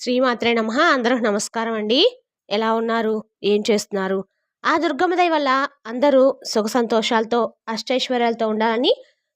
శ్రీమాత్రే నమ. అందరూ నమస్కారం అండి. ఎలా ఉన్నారు? ఏం చేస్తున్నారు? ఆ దుర్గమ్మ దయ వల్ల అందరూ సుఖ సంతోషాలతో అష్టైశ్వర్యాలతో ఉండాలని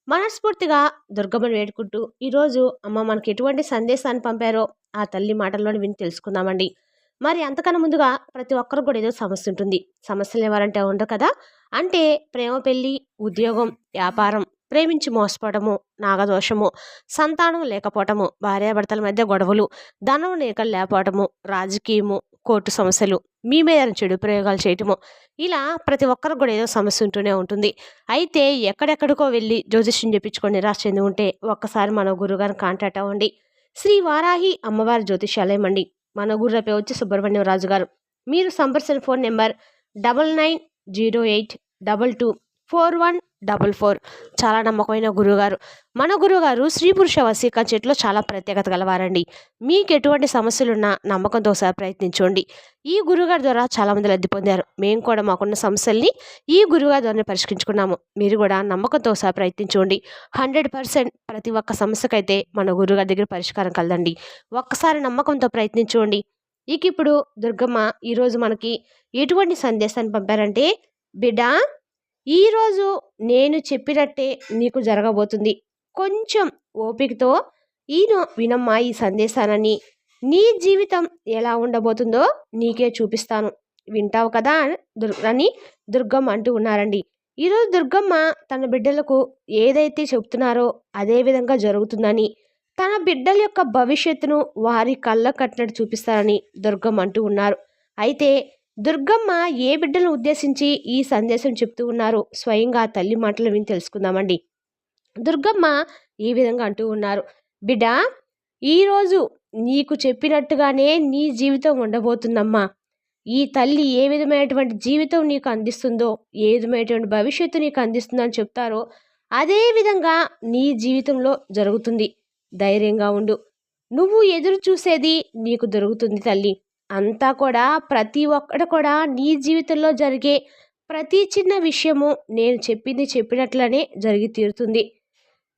మనస్ఫూర్తిగా దుర్గమ్మను వేడుకుంటూ ఈరోజు అమ్మ మనకి ఎటువంటి సందేశాన్ని పంపారో ఆ తల్లి మాటల్లోని విని తెలుసుకుందామండి. మరి అంతకన్నా ముందుగా ప్రతి ఒక్కరు కూడా ఏదో సమస్య ఉంటుంది. సమస్యలు ఎవరంటే ఉండరు కదా? అంటే ప్రేమ పెళ్ళి ఉద్యోగం వ్యాపారం ప్రేమించి మోసపోవడము నాగదోషము సంతానం లేకపోవటము భార్యాభర్తల మధ్య గొడవలు ధనం నీకలు లేకపోవటము రాజకీయము కోర్టు సమస్యలు మీ మీద చెడు ప్రయోగాలు చేయటము ఇలా ప్రతి ఒక్కరికి కూడా ఏదో సమస్య ఉంటూనే ఉంటుంది. అయితే ఎక్కడెక్కడికో వెళ్ళి జ్యోతిష్యం చెప్పించుకొని నిరాశ చెంది ఉంటే ఒక్కసారి మన గురుగారిని కాంటాక్ట్ అవ్వండి. శ్రీ వారాహి అమ్మవారి జ్యోతిష్యాలయం అండి. మన గురు వచ్చి సుబ్రహ్మణ్యం రాజు గారు. మీరు సంపర్సన్ phone number double nine zero eight double two four one double four. చాలా నమ్మకమైన గురువుగారు. మన గురువుగారు స్త్రీ పురుష వసీక చెట్లో చాలా ప్రత్యేకత గలవారండి. మీకు ఎటువంటి సమస్యలున్నా నమ్మకంతో ఒకసారి ప్రయత్నించండి. ఈ గురువుగారి ద్వారా చాలామంది లబ్ధి పొందారు. మేము కూడా మాకున్న సమస్యల్ని ఈ గురువుగారి ద్వారా పరిష్కరించుకున్నాము. మీరు కూడా నమ్మకంతో ఒకసారి ప్రయత్నించండి. హండ్రెడ్ పర్సెంట్ ప్రతి ఒక్క సమస్యకైతే మన గురువుగారి దగ్గర పరిష్కారం కలదండి. ఒక్కసారి నమ్మకంతో ప్రయత్నించండి. ఇక ఇప్పుడు దుర్గమ్మ ఈరోజు మనకి ఎటువంటి సందేశాన్ని పంపారంటే బిడ్డ ఈరోజు నేను చెప్పినట్టే నీకు జరగబోతుంది. కొంచెం ఓపికతో ఈయన వినమ్మా ఈ సందేశాన్ని నీ జీవితం ఎలా ఉండబోతుందో నీకే చూపిస్తాను. వింటావు కదా అని దుర్గమ్మ అంటూ ఉన్నారండి. ఈరోజు దుర్గమ్మ తన బిడ్డలకు ఏదైతే చెప్తున్నారో అదే విధంగా జరుగుతుందని తన బిడ్డల యొక్క భవిష్యత్తును వారి కళ్ళ కట్టినట్టు చూపిస్తారని దుర్గమ్మ అంటూ ఉన్నారు. అయితే దుర్గమ్మ ఏ బిడ్డను ఉద్దేశించి ఈ సందేశం చెప్తూ ఉన్నారు స్వయంగా తల్లి మాటలు విని తెలుసుకుందామండి. దుర్గమ్మ ఈ విధంగా అంటూ ఉన్నారు. బిడ్డ ఈరోజు నీకు చెప్పినట్టుగానే నీ జీవితం ఉండబోతుందమ్మా. ఈ తల్లి ఏ విధమైనటువంటి జీవితం నీకు అందిస్తుందో ఏ విధమైనటువంటి భవిష్యత్తు నీకు అందిస్తుందని చెప్తారో అదే విధంగా నీ జీవితంలో జరుగుతుంది. ధైర్యంగా ఉండు. నువ్వు ఎదురు చూసేది నీకు దొరుకుతుంది తల్లి. అంతా కూడా ప్రతి ఒక్కటి కూడా నీ జీవితంలో జరిగే ప్రతి చిన్న విషయము నేను చెప్పింది చెప్పినట్లనే జరిగి తీరుతుంది.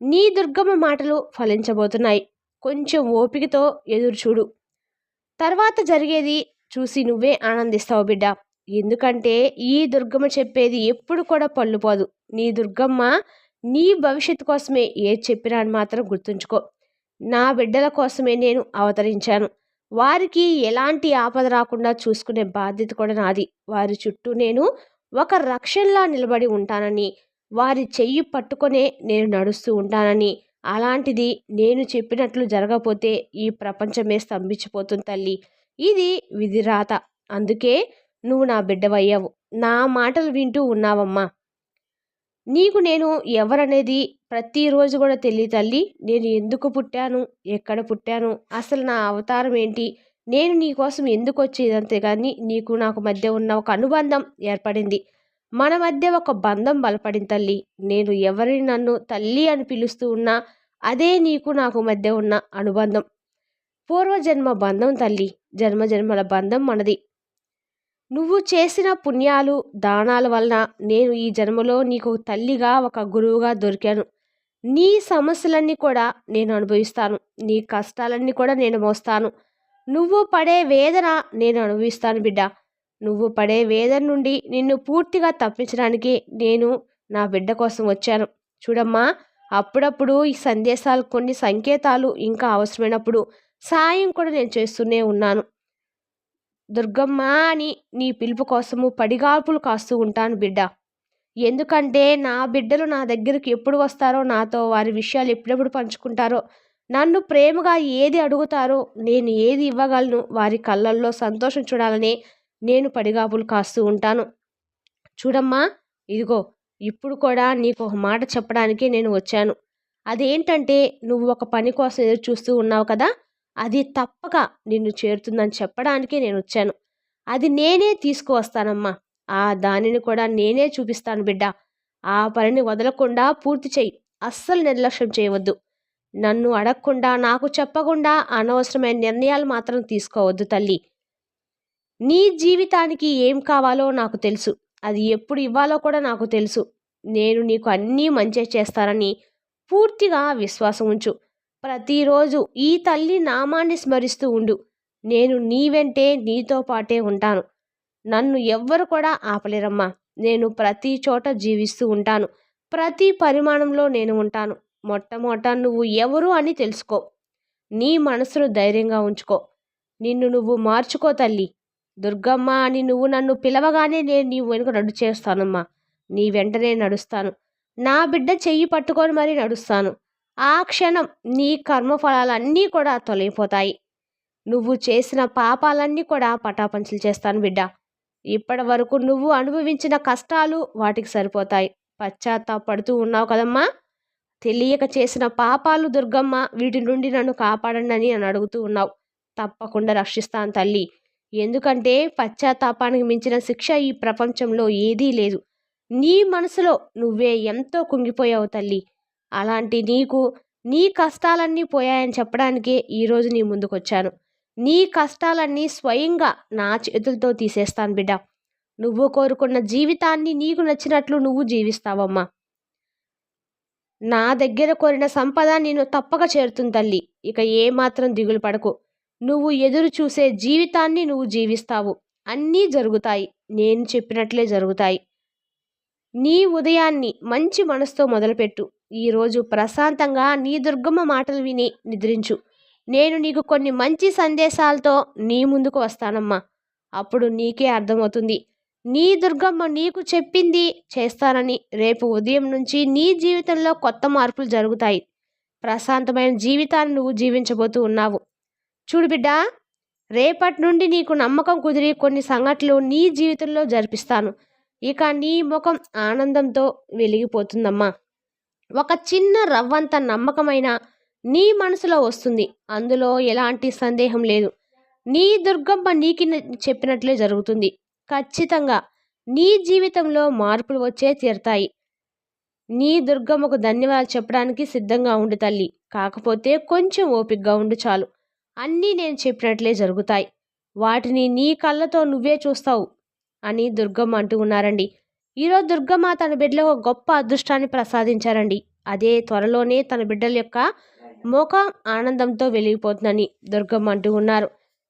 నీ దుర్గమ్మ మాటలు ఫలించబోతున్నాయి. కొంచెం ఓపికతో ఎదురు చూడు. తర్వాత జరిగేది చూసి నువ్వే ఆనందిస్తావు బిడ్డ. ఎందుకంటే ఈ దుర్గమ్మ చెప్పేది ఎప్పుడు కూడా పళ్ళుపోదు నీ దుర్గమ్మ నీ భవిష్యత్తు కోసమే ఏది చెప్పినా అని మాత్రం గుర్తుంచుకో. నా బిడ్డల కోసమే నేను అవతరించాను. వారికి ఎలాంటి ఆపద రాకుండా చూసుకునే బాధ్యత కూడా నాది. వారి చుట్టూ నేను ఒక రక్షణలా నిలబడి ఉంటానని వారి చెయ్యి పట్టుకొనే నేను నడుస్తూ ఉంటానని అలాంటిది నేను చెప్పినట్లు జరగపోతే ఈ ప్రపంచమే స్తంభించిపోతుంది తల్లి. ఇది విధిరాత. అందుకే నువ్వు నా బిడ్డవయ్యావు. నా మాటలు వింటూ ఉన్నావమ్మా. నీకు నేను ఎవరనేది ప్రతిరోజు కూడా తెలియ తల్లి. నేను ఎందుకు పుట్టాను? ఎక్కడ పుట్టాను? అసలు నా అవతారం ఏంటి? నేను నీ కోసం ఎందుకు వచ్చేదంతే కానీ నీకు నాకు మధ్య ఉన్న ఒక అనుబంధం ఏర్పడింది. మన మధ్య ఒక బంధం బలపడింది తల్లి. నేను ఎవరిని నన్ను తల్లి అని పిలుస్తూ ఉన్నా అదే నీకు నాకు మధ్య ఉన్న అనుబంధం. పూర్వజన్మ బంధం తల్లి. జన్మ జన్మల బంధం మనది. నువ్వు చేసిన పుణ్యాలు దానాల వలన నేను ఈ జన్మలో నీకు తల్లిగా ఒక గురువుగా దొరికాను. నీ సమస్యలన్నీ కూడా నేను అనుభవిస్తాను. నీ కష్టాలన్నీ కూడా నేను మోస్తాను. నువ్వు పడే వేదన నేను అనుభవిస్తాను బిడ్డ. నువ్వు పడే వేదన నుండి నిన్ను పూర్తిగా తప్పించడానికి నేను నా బిడ్డ కోసం వచ్చాను. చూడమ్మా అప్పుడప్పుడు ఈ సందేశాలు కొన్ని సంకేతాలు ఇంకా అవసరమైనప్పుడు సాయం కూడా నేను చేస్తూనే ఉన్నాను. దుర్గమ్మ అని నీ పిలుపు కోసము పడిగాల్పులు కాస్తూ ఉంటాను బిడ్డ. ఎందుకంటే నా బిడ్డలు నా దగ్గరికి ఎప్పుడు వస్తారో నాతో వారి విషయాలు ఎప్పుడెప్పుడు పంచుకుంటారో నన్ను ప్రేమగా ఏది అడుగుతారో నేను ఏది ఇవ్వగలను వారి కళ్ళల్లో సంతోషం చూడాలని నేను పడిగాపులు కాస్తూ ఉంటాను. చూడమ్మా ఇదిగో ఇప్పుడు కూడా నీకు ఒక మాట చెప్పడానికి నేను వచ్చాను. అదేంటంటే నువ్వు ఒక పని కోసం ఎదురు చూస్తూ ఉన్నావు కదా అది తప్పక నిన్ను చేరుతుందని చెప్పడానికే నేను వచ్చాను. అది నేనే తీసుకువస్తానమ్మా. ఆ దానిని కూడా నేనే చూపిస్తాను బిడ్డ. ఆ పనిని వదలకుండా పూర్తి చెయ్యి. అస్సలు నిర్లక్ష్యం చేయవద్దు. నన్ను అడగకుండా నాకు చెప్పకుండా అనవసరమైన నిర్ణయాలు మాత్రం తీసుకోవద్దు తల్లి. నీ జీవితానికి ఏం కావాలో నాకు తెలుసు. అది ఎప్పుడు ఇవ్వాలో కూడా నాకు తెలుసు. నేను నీకు అన్నీ మంచి చేస్తానని పూర్తిగా విశ్వాసం ఉంచు. ప్రతిరోజు ఈ తల్లి నామాన్ని స్మరిస్తూ ఉండు. నేను నీ వెంటే నీతో పాటే ఉంటాను. నన్ను ఎవ్వరు కూడా ఆపలేరమ్మా. నేను ప్రతి చోట జీవిస్తూ ఉంటాను. ప్రతి పరిమాణంలో నేను ఉంటాను. మొట్టమొదట నువ్వు ఎవరు అని తెలుసుకో. నీ మనసును ధైర్యంగా ఉంచుకో. నిన్ను నువ్వు మార్చుకో తల్లి. దుర్గమ్మ అని నువ్వు నన్ను పిలవగానే నేను నీ వెనుక నడు చేస్తానమ్మా. నీ వెంటనే నడుస్తాను. నా బిడ్డ చెయ్యి పట్టుకొని మరీ నడుస్తాను. ఆ క్షణం నీ కర్మఫలాలన్నీ కూడా తొలగిపోతాయి. నువ్వు చేసిన పాపాలన్నీ కూడా పటాపంచలు చేస్తాను బిడ్డ. ఇప్పటి వరకు నువ్వు అనుభవించిన కష్టాలు వాటికి సరిపోతాయి. పశ్చాత్తాపడుతూ ఉన్నావు కదమ్మా. తెలియక చేసిన పాపాలు దుర్గమ్మ వీటి నుండి నన్ను కాపాడండి అని నన్ను అడుగుతూ ఉన్నావు. తప్పకుండా రక్షిస్తాను తల్లి. ఎందుకంటే పశ్చాత్తాపానికి మించిన శిక్ష ఈ ప్రపంచంలో ఏదీ లేదు. నీ మనసులో నువ్వే ఎంతో కుంగిపోయావు తల్లి. అలాంటి నీకు నీ కష్టాలన్నీ పోయాయని చెప్పడానికే ఈరోజు నీ ముందుకొచ్చాను. నీ కష్టాలన్నీ స్వయంగా నా చేతులతో తీసేస్తాను బిడ్డ. నువ్వు కోరుకున్న జీవితాన్ని నీకు నచ్చినట్లు నువ్వు జీవిస్తావమ్మా. నా దగ్గర కోరిన సంపద నేను తప్పక చేరుతుంది తల్లి. ఇక ఏమాత్రం దిగులు పడకు. నువ్వు ఎదురు చూసే జీవితాన్ని నువ్వు జీవిస్తావు. అన్నీ జరుగుతాయి. నేను చెప్పినట్లే జరుగుతాయి. నీ ఉదయాన్ని మంచి మనసుతో మొదలుపెట్టు. ఈరోజు ప్రశాంతంగా నీ దుర్గమ్మ మాటలు విని నిద్రించు. నేను నీకు కొన్ని మంచి సందేశాలతో నీ ముందుకు వస్తానమ్మా. అప్పుడు నీకే అర్థమవుతుంది. నీ దుర్గమ్మ నీకు చెప్పింది చేస్తానని రేపు ఉదయం నుంచి నీ జీవితంలో కొత్త మార్పులు జరుగుతాయి. ప్రశాంతమైన జీవితాన్ని నువ్వు జీవించబోతూ ఉన్నావు. చూడు బిడ్డ రేపటి నుండి నీకు నమ్మకం కుదిరి కొన్ని సంఘటనలు నీ జీవితంలో జరిపిస్తాను. ఇక నీ ముఖం ఆనందంతో వెలిగిపోతుందమ్మా. ఒక చిన్న రవ్వంత నమ్మకమైన నీ మనసులో వస్తుంది. అందులో ఎలాంటి సందేహం లేదు. నీ దుర్గమ్మ నీకి చెప్పినట్లే జరుగుతుంది. ఖచ్చితంగా నీ జీవితంలో మార్పులు వచ్చే తీరతాయి. నీ దుర్గమ్మకు ధన్యవాదాలు చెప్పడానికి సిద్ధంగా ఉండు తల్లి. కాకపోతే కొంచెం ఓపికగా ఉండు చాలు. అన్నీ నేను చెప్పినట్లే జరుగుతాయి. వాటిని నీ కళ్ళతో నువ్వే చూస్తావు అని దుర్గమ్మ అంటూ ఉన్నారండి. ఈరోజు దుర్గమ్మ తన బిడ్డలకు ఒక గొప్ప అదృష్టాన్ని ప్రసాదించారండి. అదే త్వరలోనే తన బిడ్డల యొక్క ముఖం ఆనందంతో వెలిగిపోతుందని దుర్గమ్మ అంటూ ఉన్నారు.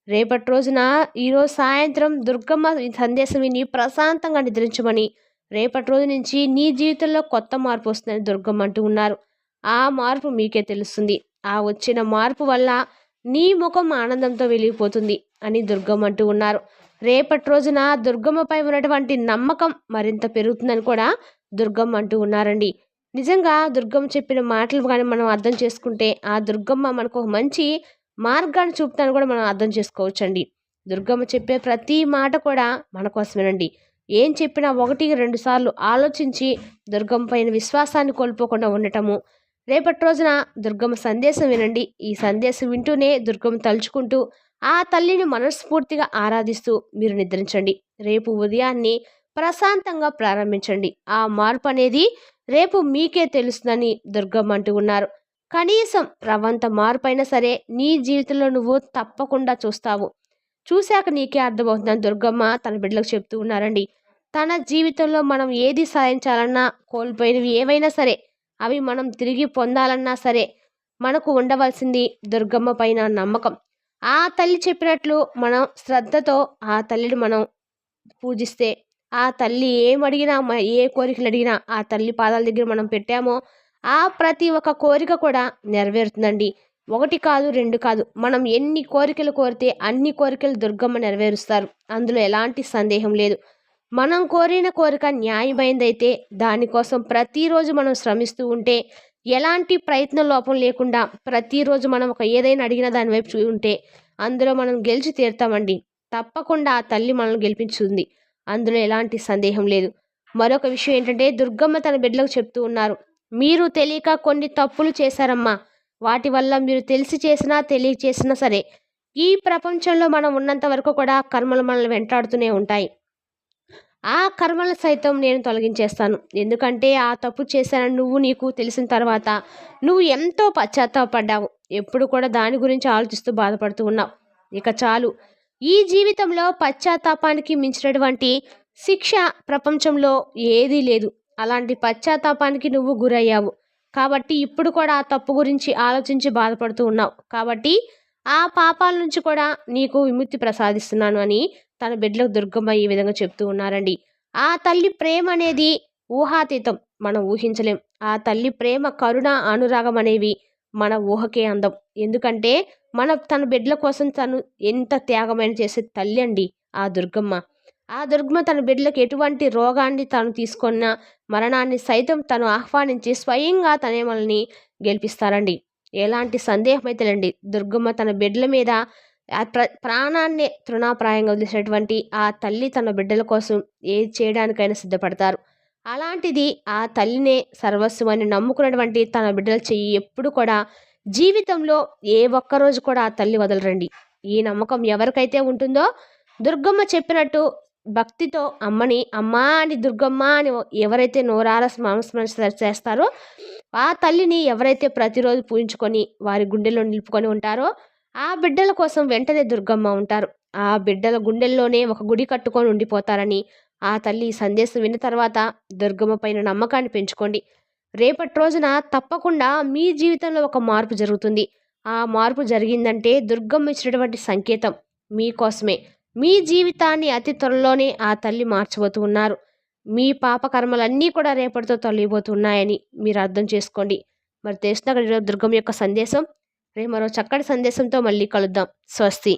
రేపటి రోజున ఈరోజు సాయంత్రం దుర్గమ్మ సందేశం విని ప్రశాంతంగా నిద్రించమని రేపటి రోజు నుంచి నీ జీవితంలో కొత్త మార్పు వస్తుందని దుర్గమ్మ అంటూ ఉన్నారు. ఆ మార్పు మీకే తెలుస్తుంది. ఆ వచ్చిన మార్పు వల్ల నీ ముఖం ఆనందంతో వెలిగిపోతుంది అని దుర్గమ్మ అంటూ ఉన్నారు. రేపటి రోజున దుర్గమ్మపై ఉన్నటువంటి నమ్మకం మరింత పెరుగుతుందని కూడా దుర్గమ్మ అంటూ ఉన్నారండి. నిజంగా దుర్గమ్మ చెప్పిన మాటలు కానీ మనం అర్థం చేసుకుంటే ఆ దుర్గమ్మ మనకు ఒక మంచి మార్గాన్ని చూపుతాను కూడా మనం అర్థం చేసుకోవచ్చండి. దుర్గమ్మ చెప్పే ప్రతి మాట కూడా మన కోసమేనండి. ఏం చెప్పినా ఒకటి రెండు సార్లు ఆలోచించి దుర్గమ్మ పైన విశ్వాసాన్ని కోల్పోకుండా ఉండటము. రేపటి రోజున దుర్గమ్మ సందేశం వినండి. ఈ సందేశం వింటూనే దుర్గమ్మ తలుచుకుంటూ ఆ తల్లిని మనస్ఫూర్తిగా ఆరాధిస్తూ మీరు నిద్రించండి. రేపు ఉదయాన్నే ప్రశాంతంగా ప్రారంభించండి. ఆ మార్పు అనేది రేపు మీకే తెలుస్తుందని దుర్గమ్మ అంటూ ఉన్నారు. కనీసం రవంత మార్పు సరే నీ జీవితంలో నువ్వు తప్పకుండా చూస్తావు. చూశాక నీకే అర్థమవుతుందని దుర్గమ్మ తన బిడ్డలకు చెప్తూ ఉన్నారండి. తన జీవితంలో మనం ఏది సాధించాలన్నా కోల్పోయినవి ఏవైనా సరే అవి మనం తిరిగి పొందాలన్నా సరే మనకు ఉండవలసింది దుర్గమ్మ పైన నమ్మకం. ఆ తల్లి చెప్పినట్లు మనం శ్రద్ధతో ఆ తల్లిని మనం పూజిస్తే ఆ తల్లి ఏం అడిగినా ఏ కోరికలు అడిగినా ఆ తల్లి పాదాల దగ్గర మనం పెట్టామో ఆ ప్రతి ఒక్క కోరిక కూడా నెరవేరుతుందండి. ఒకటి కాదు రెండు కాదు. మనం ఎన్ని కోరికలు కోరితే అన్ని కోరికలు దుర్గమ్మ నెరవేరుస్తారు. అందులో ఎలాంటి సందేహం లేదు. మనం కోరిన కోరిక న్యాయమైందైతే దానికోసం ప్రతిరోజు మనం శ్రమిస్తూ ఉంటే ఎలాంటి ప్రయత్న లోపం లేకుండా ప్రతిరోజు మనం ఒక ఏదైనా అడిగిన దాని వైపు చూ ఉంటే అందులో మనం గెలిచి తీరుతామండి. తప్పకుండా ఆ తల్లి మనల్ని గెలిపించుంది అందులో ఎలాంటి సందేహం లేదు. మరొక విషయం ఏంటంటే దుర్గమ్మ తన బిడ్డలకు చెప్తూ ఉన్నారు మీరు తెలియక కొన్ని తప్పులు చేశారమ్మా. వాటి వల్ల మీరు తెలిసి చేసినా తెలియచేసినా సరే ఈ ప్రపంచంలో మనం ఉన్నంత వరకు కూడా కర్మలు మనల్ని వెంటాడుతూనే ఉంటాయి. ఆ కర్మలు సైతం నేను తొలగించేస్తాను. ఎందుకంటే ఆ తప్పు చేశానని నువ్వు నీకు తెలిసిన తర్వాత నువ్వు ఎంతో పశ్చాత్తాపడ్డావు. ఎప్పుడు కూడా దాని గురించి ఆలోచిస్తూ బాధపడుతూ ఉన్నావు. ఇక చాలు. ఈ జీవితంలో పశ్చాత్తాపానికి మించినటువంటి శిక్ష ప్రపంచంలో ఏదీ లేదు. అలాంటి పశ్చాత్తాపానికి నువ్వు గురయ్యావు. కాబట్టి ఇప్పుడు కూడా ఆ తప్పు గురించి ఆలోచించి బాధపడుతూ ఉన్నావు. కాబట్టి ఆ పాపాల నుంచి కూడా నీకు విముక్తి ప్రసాదిస్తున్నాను అని తన బిడ్డలకు దుర్గమ్మ ఈ విధంగా చెప్తూ ఉన్నారండి. ఆ తల్లి ప్రేమ అనేది ఊహాతీతం. మనం ఊహించలేం. ఆ తల్లి ప్రేమ కరుణ అనురాగం అనేవి మన ఊహకే అందం. ఎందుకంటే మన తన బిడ్డల కోసం తను ఎంత త్యాగమైన చేసే తల్లి అండి ఆ దుర్గమ్మ. ఆ దుర్గమ్మ తన బిడ్డలకు ఎటువంటి రోగాన్ని తను తీసుకున్న మరణాన్ని సైతం తను ఆహ్వానించి స్వయంగా తనే మనల్ని గెలిపిస్తారండి. ఎలాంటి సందేహం అయితే లేండి దుర్గమ్మ తన బిడ్డల మీద ఆ ప్ర ప్రాణాన్ని తృణాప్రాయంగా వదిలేసినటువంటి ఆ తల్లి తన బిడ్డల కోసం ఏది చేయడానికైనా సిద్ధపడతారు. అలాంటిది ఆ తల్లినే సర్వస్వం అని నమ్ముకున్నటువంటి తన బిడ్డల చెయ్యి ఎప్పుడు కూడా జీవితంలో ఏ ఒక్కరోజు కూడా ఆ తల్లి వదలరండి. ఈ నమ్మకం ఎవరికైతే ఉంటుందో దుర్గమ్మ చెప్పినట్టు భక్తితో అమ్మని అమ్మా అని దుర్గమ్మ అని ఎవరైతే నోరార స్మరణ చేస్తారో ఆ తల్లిని ఎవరైతే ప్రతిరోజు పూజించుకొని వారి గుండెల్లో నిలుపుకొని ఉంటారో ఆ బిడ్డల కోసం వెంటనే దుర్గమ్మ ఉంటారు. ఆ బిడ్డల గుండెల్లోనే ఒక గుడి కట్టుకొని ఉండిపోతారని ఆ తల్లి సందేశం విన్న తర్వాత దుర్గమ్మ పైన నమ్మకాన్ని పెంచుకోండి. రేపటి రోజున తప్పకుండా మీ జీవితంలో ఒక మార్పు జరుగుతుంది. ఆ మార్పు జరిగిందంటే దుర్గమ్మ ఇచ్చినటువంటి సంకేతం మీకోసమే. మీ జీవితాన్ని అతి త్వరలోనే ఆ తల్లి మార్చబోతూ ఉన్నారు. మీ పాప కర్మలన్నీ కూడా రేపటితో తొలగిపోతున్నాయని మీరు అర్థం చేసుకోండి. మరి తెలిసిన దుర్గం యొక్క సందేశం. రేపు మరో చక్కటి సందేశంతో మళ్ళీ కలుద్దాం. స్వస్తి.